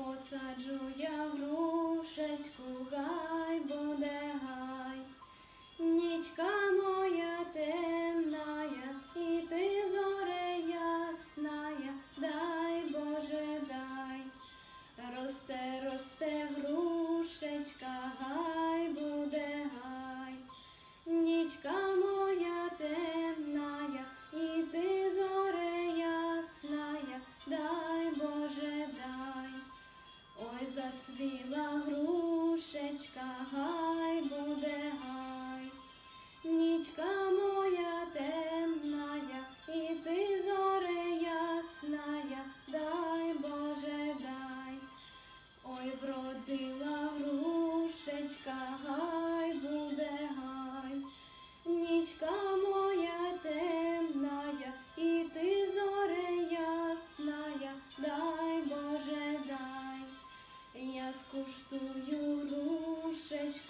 посаджу я грушечку, буде зацвіла гру. я скуштую рушечку.